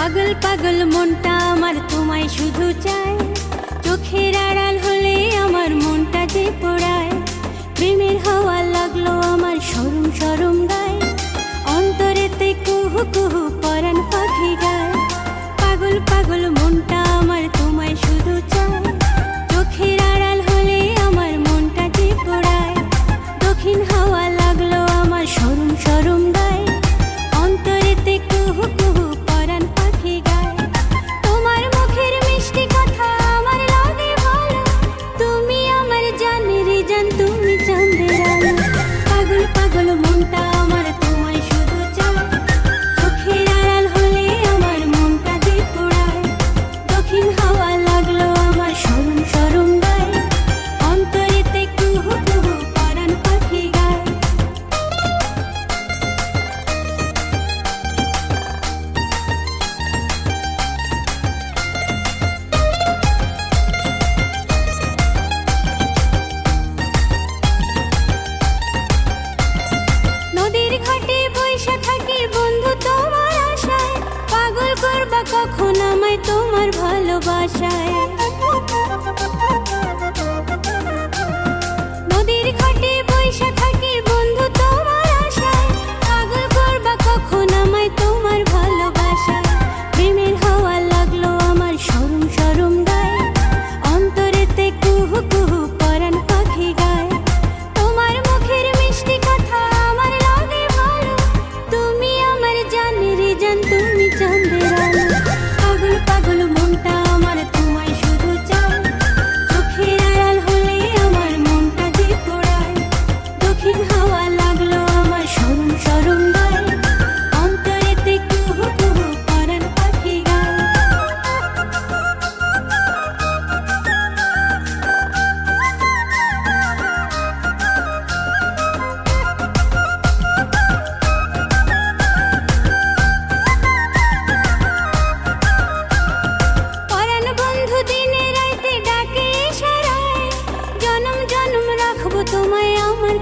পাগল পাগল মনটা আমার তোমায় শুধু চায়। চোখের আড়াল হলে আমার মনটা যে পোড়ায়। প্রেমের হওয়া লাগল আমার সরম সরম গায়। অন্তরেতে কুহু কুহু পরাণ পাখি গায়। পাগল পাগল মনটা আমার তোমায় শুধু আশায়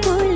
boy.